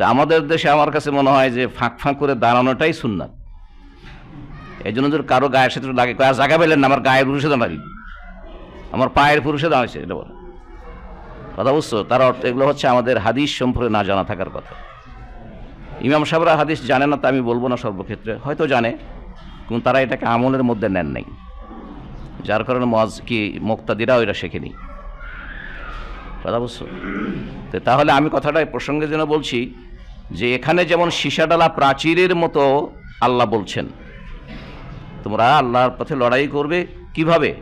তো আমাদের দেশে আমার কাছে মনে হয় যে ফাঁক ফাঁক করে দাঁড়ানোটাই সুন্নাত। এই জন্য যদি কারও গায়ের সাথে লাগে জায়গা পেলেন না, আমার গায়ের পুরুষে দাঁড়ালি আমার পায়ের পুরুষে দাঁড়াইছে এটা বলে। কথা বুঝছ? তার অর্থ এগুলো হচ্ছে আমাদের হাদিস সম্পর্কে না জানা থাকার কথা। ইমাম সাহেবরা হাদিস জানে না, তা আমি বলব না সর্বক্ষেত্রে। হয়তো জানে, কিন্তু তারা এটাকে আমলের মধ্যে নেন নাই। যার কারণে মজ কি মুক্তাদিরাও এটা শেখেনি। কথা বুঝছ? তাহলে আমি কথাটা এই প্রসঙ্গে যেন বলছি যে এখানে যেমন সীসাডালা প্রাচীরের মতো আল্লাহ বলছেন, তোমরা আল্লাহর পথে লড়াই করবে কীভাবে?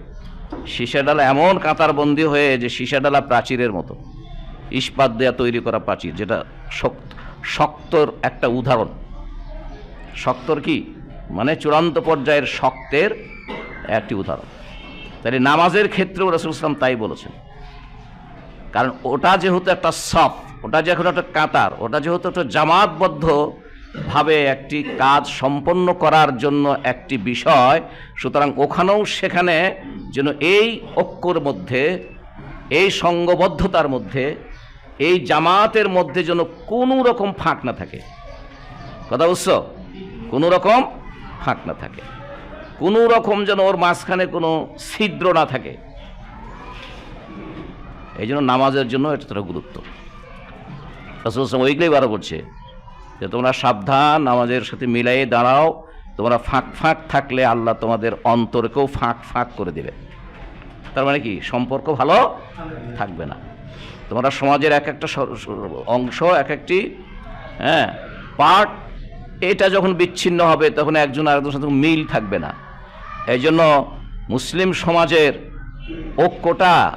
সীসাডালা এমন কাতার বন্দি হয়ে যে সীসাডালা প্রাচীরের মতো। ইস্পাত দেয়া তৈরি করা প্রাচীর, যেটা শক্ত, শক্তর একটা উদাহরণ। শক্তর কি? মানে চূড়ান্ত পর্যায়ের শক্তের একটি উদাহরণ। তাহলে নামাজের ক্ষেত্রেও রসুল ইসলাম তাই বলেছেন। কারণ ওটা যেহেতু একটা সফ ওটা যেহেতু একটা কাতার, ওটা যেহেতু একটা জামাতবদ্ধ ভাবে একটি কাজ সম্পন্ন করার জন্য একটি বিষয়, সুতরাং ওখানেও সেখানে যেন এই ঐক্যর মধ্যে, এই সঙ্গবদ্ধতার মধ্যে, এই জামাতের মধ্যে যেন কোনো রকম ফাঁক না থাকে। কথা বুঝছ? কোনো রকম ফাঁক না থাকে। কোনো রকম যেন ওর মাঝখানে কোনো ছিদ্র না থাকে। এই জন্য নামাজের জন্য এটা গুরুত্ব। রসুল ওইগুলোই বারো করছে। যে তোমরা সাবধান, আমাদের সাথে মিলাইয়ে দাঁড়াও, তোমরা ফাঁক ফাঁক থাকলে আল্লাহ তোমাদের অন্তরকেও ফাঁক ফাঁক করে দেবে। তার মানে কি? সম্পর্ক ভালো থাকবে না। তোমরা সমাজের এক একটা অংশ, এক একটি হ্যাঁ পার্ট এটা যখন বিচ্ছিন্ন হবে, তখন একজন আরেকজনের সাথে মিল থাকবে না। এই জন্য মুসলিম সমাজের ঐক্যটা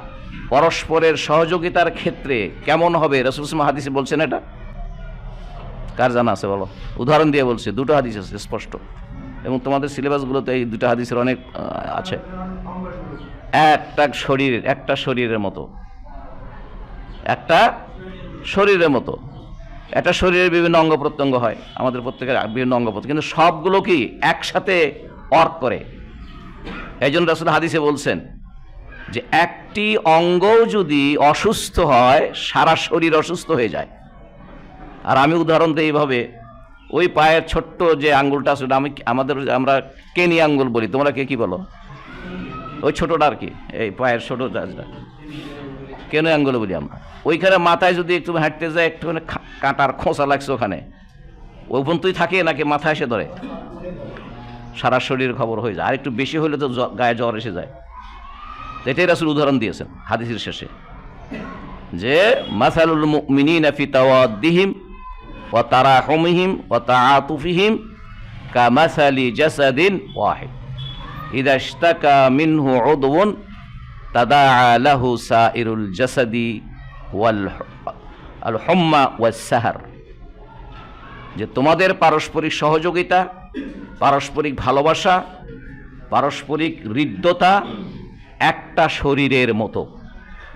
পরস্পরের সহযোগিতার ক্ষেত্রে কেমন হবে? রসুল ইসলাম হাদিসে বলছেন এটা। কার জানা আছে বলো? উদাহরণ দিয়ে বলছে, দুটো হাদিস আছে স্পষ্ট। এবং তোমাদের সিলেবাসগুলোতে এই দুটো হাদিসের অনেক আছে। একটা শরীর একটা শরীরের মতো। একটা শরীরের মতো। একটা শরীরের বিভিন্ন অঙ্গ প্রত্যঙ্গ হয়, আমাদের প্রত্যেকের বিভিন্ন অঙ্গ প্রত্যঙ্গ। কিন্তু সবগুলো কি একসাথে অর্ক করে? এই জন্য রাসুল হাদিসে বলছেন যে একটি অঙ্গও যদি অসুস্থ হয়, সারা শরীর অসুস্থ হয়ে যায়। আর আমি উদাহরণ দিই এইভাবে, ওই পায়ের ছোট্ট যে আঙ্গুলটা আছে আমি আমাদের আমরা কেনি আঙ্গুল বলি, তোমরা কে কি বলো? ওই ছোটোটা আর কি, এই পায়ের ছোটো জাজটা কেন আঙ্গুল বলি আমরা। ওইখানে মাথায় যদি একটু হাঁটতে যায়, একটুখানি কাঁটার খোঁচা লাগছে ওখানে। ওই পর্যন্তই থাকে নাকি মাথায় এসে ধরে? সারা শরীর খবর হয়ে যায়। আর একটু বেশি হলে তো গায়ে জ্বর এসে যায়। তো এটাই রাসুল উদাহরণ দিয়েছেন হাদিসের শেষে। যে, মাসালুল মুমিনিনা ফি তাওয়াদ্দিহিম ওয়া তারাহুমিহিম ওয়া তাআতুফিহিম কামাসালি জাসাদিন ওয়াহিদ। ইদা ইশতাকা মিনহু উদওয়ুন তাদাআ লাহু সাইরুল জাসাদি ওয়াল আল হুম্মা ওয়াস সাহার। যে, তোমাদের পারস্পরিক সহযোগিতা, পারস্পরিক ভালোবাসা, পারস্পরিক হৃদ্যতা একটা শরীরের মতো।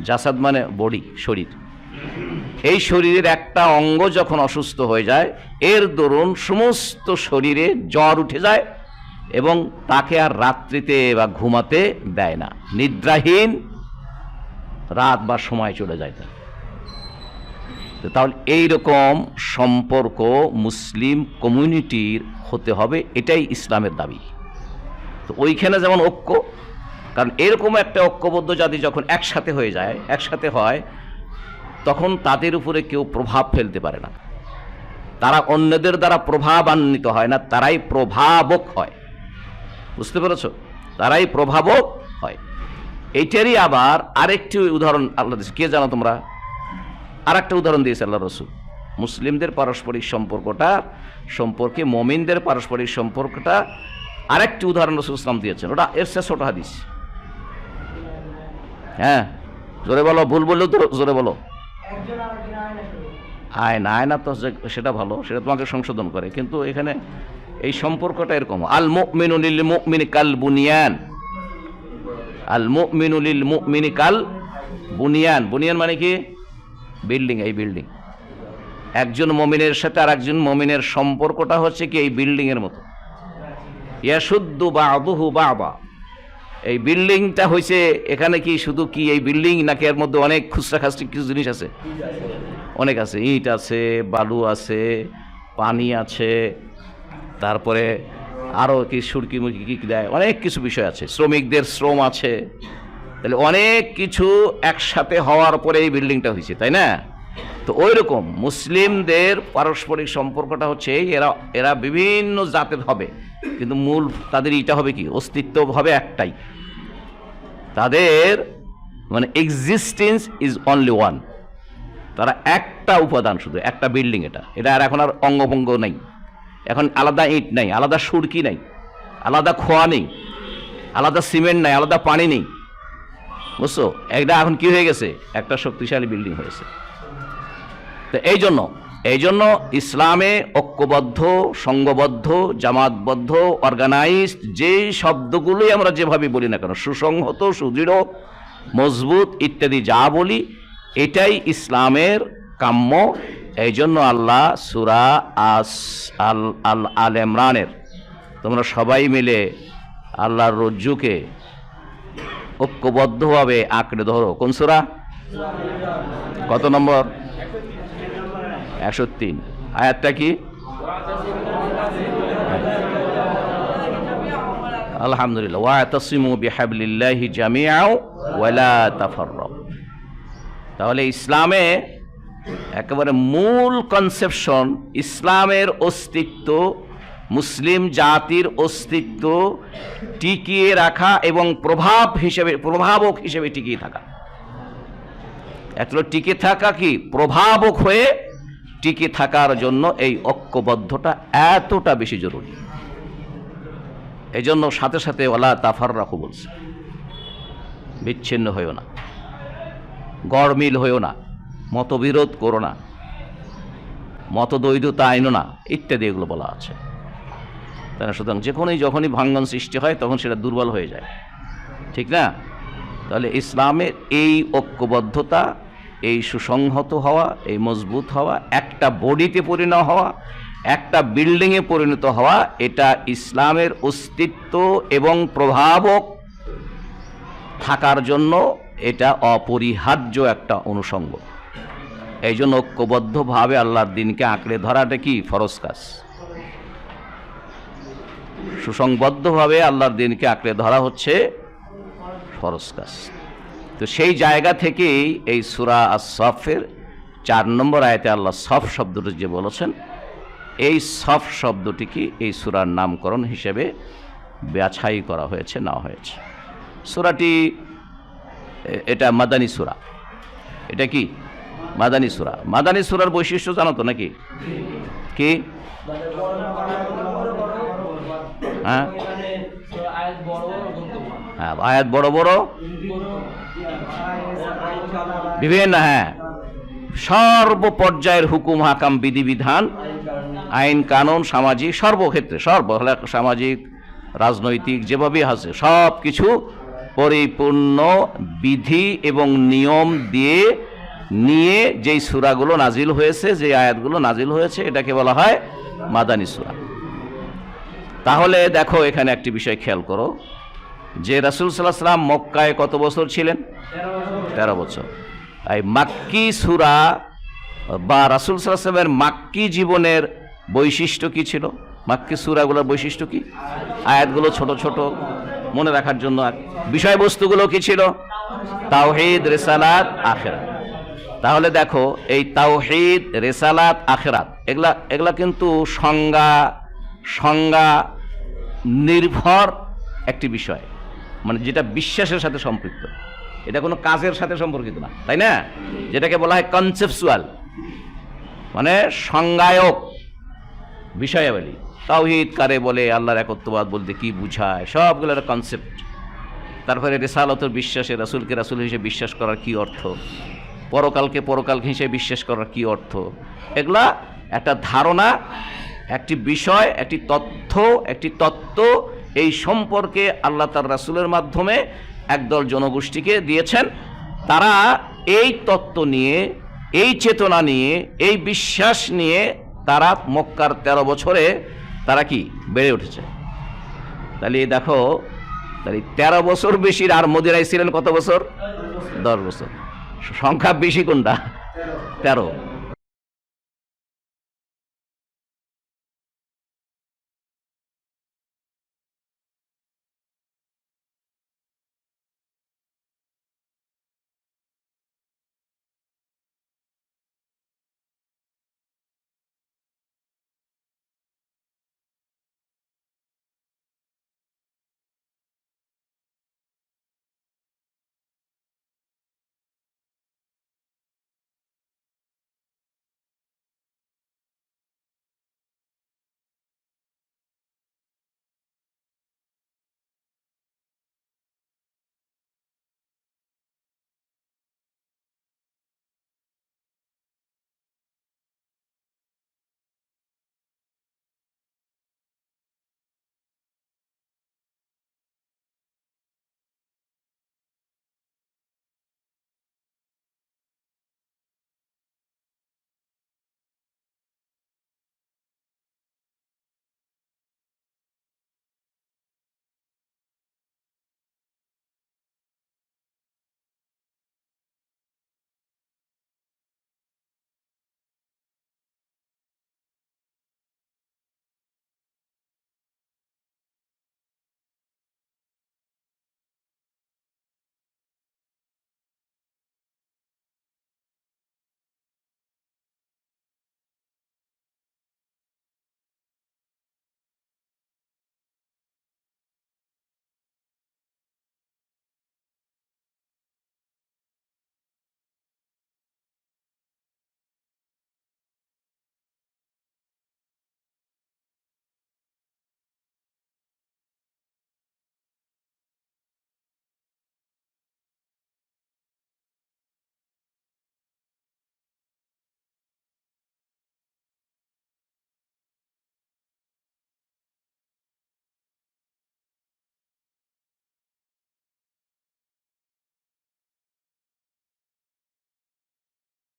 জাসাদ মানে বডি শরীর। এই শরীরের একটা অঙ্গ যখন অসুস্থ হয়ে যায়, এর দরুন সমস্ত শরীরে জ্বর উঠে যায় এবং তাকে আর রাত্রিতে বা ঘুমাতে দেয় না। নিদ্রাহীন রাত বা সময় চলে যায় তার। তাহলে এইরকম সম্পর্ক মুসলিম কমিউনিটির হতে হবে, এটাই ইসলামের দাবি। তো ওইখানে যেমন ঐক্য কারণ এরকম একটা ঐক্যবদ্ধ জাতি যখন একসাথে হয়ে যায়, একসাথে হয়, তখন তাদের উপরে কেউ প্রভাব ফেলতে পারে না। তারা অন্যদের দ্বারা প্রভাবান্বিত হয় না, তারাই প্রভাবক হয়। বুঝতে পেরেছ? তারাই প্রভাবক হয়। এইটারই আবার আরেকটি উদাহরণ আল্লাহ কে জানো তোমরা? আর একটা উদাহরণ দিয়েছে আল্লাহ রসুল। মুসলিমদের পারস্পরিক সম্পর্কটা সম্পর্কে, মমিনদের পারস্পরিক সম্পর্কটা আরেকটি উদাহরণ রসুল ইসলাম দিয়েছেন। ওটা এর শেষ ওটা হাদিস। হ্যাঁ জোরে বলো ভুল বললেও তো জোরে বলো। আয়না আয়না তো সেটা ভালো সেটা তোমাকে সংশোধন করে। কিন্তু এখানে এই সম্পর্কটা এরকম আল মুমিনুলিল মুমিনি কাল বুনিয়ান আল মুমিনুলিল মুমিনি কাল বুনিয়ান বুনিয়ান মানে কি? বিল্ডিং এই বিল্ডিং। একজন মমিনের সাথে আর একজন মমিনের সম্পর্কটা হচ্ছে কি এই বিল্ডিংয়ের মতো। ইয়াসুদ্দু বা আবুহু বা আবা এই বিল্ডিংটা হয়েছে এখানে কি শুধু কি এই বিল্ডিং, নাকি এর মধ্যে অনেক খুচরা খাচরি কিছু জিনিস আছে? অনেক আছে, ইট আছে, বালু আছে, পানি আছে, তারপরে আরও কি সুরকি মুরকি কী দেয়, অনেক কিছু বিষয় আছে। শ্রমিকদের শ্রম আছে, তাহলে অনেক কিছু একসাথে হওয়ার পরে এই বিল্ডিংটা হয়েছে তাই না? তো ওই রকম মুসলিমদের পারস্পরিক সম্পর্কটা হচ্ছে এরা এরা বিভিন্ন জাতের হবে। কিন্তু মূল তাদের ইটা হবে কি? অস্তিত্ব হবে একটাই। তাদের মানে এক্সিস্টেন্স ইজ অনলি ওয়ান তারা একটা উপাদান শুধু, একটা বিল্ডিং এটা। এটা আর এখন আর অঙ্গভঙ্গ নেই। এখন আলাদা ইট নেই, আলাদা সুরকি নেই, আলাদা খোয়া নেই, আলাদা সিমেন্ট নেই, আলাদা পানি নেই। বুঝছ? একটা এখন কি হয়ে গেছে? একটা শক্তিশালী বিল্ডিং হয়েছে। তো এই জন্য এই জন্য ইসলামে ঐক্যবদ্ধ, সংঘবদ্ধ, জামাতবদ্ধ অর্গানাইজড যে শব্দগুলোই আমরা যেভাবে বলি না কেন, সুসংহত, সুদৃঢ়, মজবুত ইত্যাদি যা বলি, এটাই ইসলামের কাম্য। এই জন্য আল্লাহ সুরা আস, আল আল আল ইমরানের, তোমরা সবাই মিলে আল্লাহর রজ্জুকে ঐক্যবদ্ধভাবে আঁকড়ে ধরো। কোন সুরা? কত নম্বর? একশো তিন আয়াতটা কি? আলহামদুলিল্লাহ। ওয়া তাসিমু বিহাবলিল্লাহি জামিআও ওয়ালা তাফাররাক তাহলে ইসলামে একেবারে মূল কনসেপশন ইসলামের অস্তিত্ব, মুসলিম জাতির অস্তিত্ব টিকিয়ে রাখা এবং প্রভাব হিসেবে, প্রভাবক হিসেবে টিকিয়ে থাকা। একটা টিকে থাকা কি? প্রভাবক হয়ে টিকে থাকার জন্য এই ঐক্যবদ্ধটা এতটা বেশি জরুরি। এই জন্য সাথে সাথে ওলা তাফার রাখো বলছে, বিচ্ছিন্ন হয়েও না, গড়মিল হয়েও না, মতবিরোধ করো না, মতদ্বৈধতা আইনো না, ইত্যাদি এগুলো বলা আছে। না সুতরাং যখনই যখনই ভাঙ্গন সৃষ্টি হয়, তখন সেটা দুর্বল হয়ে যায়। ঠিক না? তাহলে ইসলামের এই ঐক্যবদ্ধতা এই সুসংহত হওয়া, এই মজবুত হওয়া, একটা বডিতে পরিণত হওয়া, একটা বিল্ডিংয়ে পরিণত হওয়া, এটা ইসলামের অস্তিত্ব এবং প্রভাবক থাকার জন্য এটা অপরিহার্য একটা অনুষঙ্গ। এই জন্য ঐক্যবদ্ধভাবে আল্লাহর দিনকে আঁকড়ে ধরাটা কি? ফরজ কাজ। সুসংবদ্ধভাবে আল্লাহর দিনকে আঁকড়ে ধরা হচ্ছে ফরজ কাজ। তো সেই জায়গা থেকেই এই সুরা আসফের চার নম্বর আয়তে আল্লাহ সফ শব্দটি যে বলেছেন এই সফ শব্দটিকে এই সুরার নামকরণ হিসেবে বাছাই করা হয়েছে না হয়েছে। সুরাটি এটা মাদানী সুরা। এটা কি? মাদানী সুরা। মাদানী সুরার বৈশিষ্ট্য জানো তো নাকি? কি? হ্যাঁ? হ্যাঁ আয়াত বড় বড়। বিভিন্ন হ্যাঁ। সর্বপর্যায়ের হুকুম, হাকাম বিধিবিধান আইন, কানুন, সামাজিক, সর্বক্ষেত্রে, সর্ব সামাজিক, রাজনৈতিক, যেভাবেই আছে সব কিছু পরিপূর্ণ বিধি এবং নিয়ম দিয়ে নিয়ে যেই সুরাগুলো নাজিল হয়েছে যে আয়াতগুলো নাজিল হয়েছে, এটাকে বলা হয় মাদানী সুরা। তাহলে দেখো এখানে একটি বিষয় খেয়াল করো, যে রাসুল সাল্লাহ সাল্লাম মক্কায় কত বছর ছিলেন? তেরো বছর। এই মাক্কি সুরা বা রাসুল সাল্লামের মাক্কি জীবনের বৈশিষ্ট্য কি ছিল? মাক্কি সুরাগুলোর বৈশিষ্ট্য কি? আয়াতগুলো ছোট ছোট, মনে রাখার জন্য আর বিষয়বস্তুগুলো কি ছিল? তাওহিদ, রেসালাত, আখেরাত। তাহলে দেখো, এই তাওহিদ, রেসালাত, আখেরাত, এগুলা এগুলা কিন্তু সংজ্ঞা সংজ্ঞা নির্ভর একটি বিষয়। মানে যেটা বিশ্বাসের সাথে সম্পৃক্ত। এটা কোনো কাজের সাথে সম্পর্কিত না, তাই না? যেটাকে বলা হয় কনসেপচুয়াল মানে সংজ্ঞায়ক বিষয়াবলী। তাওহিদ কারে বলে, আল্লাহর একত্ববাদ বলতে কি বুঝায়, সবগুলো একটা কনসেপ্ট তারপরে রেসালতের বিশ্বাসে, রাসুলকে রাসুল হিসেবে বিশ্বাস করার কি অর্থ? পরকালকে পরকাল হিসেবে বিশ্বাস করার কি অর্থ? এগুলা একটা ধারণা, একটি বিষয়, একটি তথ্য, একটি তত্ত্ব, এই সম্পর্কে আল্লাহ তার রাসুলের মাধ্যমে একদল জনগোষ্ঠীকে দিয়েছেন। তারা এই তত্ত্ব নিয়ে, এই চেতনা নিয়ে, এই বিশ্বাস নিয়ে তারা মক্কার তেরো বছরে তারা কি বেড়ে উঠেছে? তাহলে দেখো, তাহলে তেরো বছর বেশির আর মদিরায় ছিলেন কত বছর? দশ বছর। সংখ্যা বেশি কোনটা? তেরো।